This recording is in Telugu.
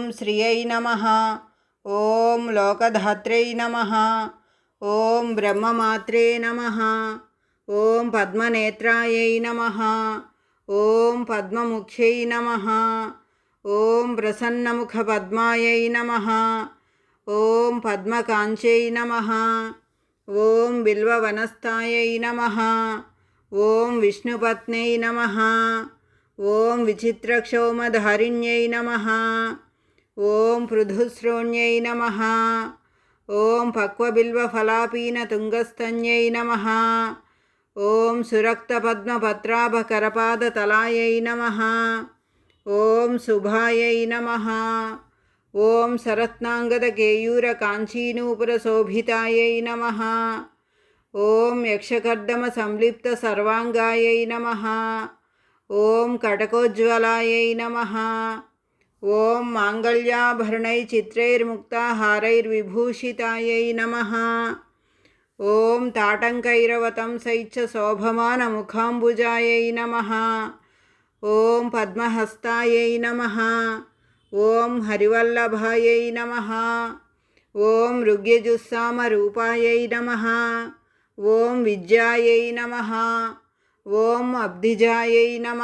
ఓం శ్రియై నమ. ఓం లోకధాత్రై నమ. ఓం బ్రహ్మమాత్రే నమ. ఓం పద్మనేత్రాయై నమ. ఓం పద్మముఖ్యై నమ. ఓం ప్రసన్నముఖ పద్మాయై నమ. ఓం పద్మకాంచై నమ. ఓం బిల్వవనస్థాయై నమ. ఓం విష్ణుపత్నై నమ. ఓం విచిత్రక్షోమధారిణ్యై నమ. ఓం పృథుశ్రోణ్యై నమ. ఓం పక్వబిల్వఫలాపీన తుంగస్తన్యై నమ. ఓం సురక్తపద్మపత్రాభకరపాదతలాయై నమ. ఓం శుభాయై నమ. ఓం సరత్నాంగదకేయూరకాంచీనూపురశోభితాయై నమ. ఓం యక్షకర్దమ సంలిప్త సర్వాంగాయై నమ. ఓం కటకోజ్వలాయై నమ. ఓం మాంగళ్యాభరణై చిత్రైర్ముక్తాహారైర్విభూషితాయై నమ ఓం తాటంకైరవతం శైచ్చ శోభమానముఖాంబుజాయై నమ ఓం పద్మహస్తాయై నమ ఓం హరివల్లభాయై నమ ఓం ఋగ్యజుస్సామరూపాయై నమ ఓం విద్యాయై నమ ఓం అబ్ధిజాయై నమ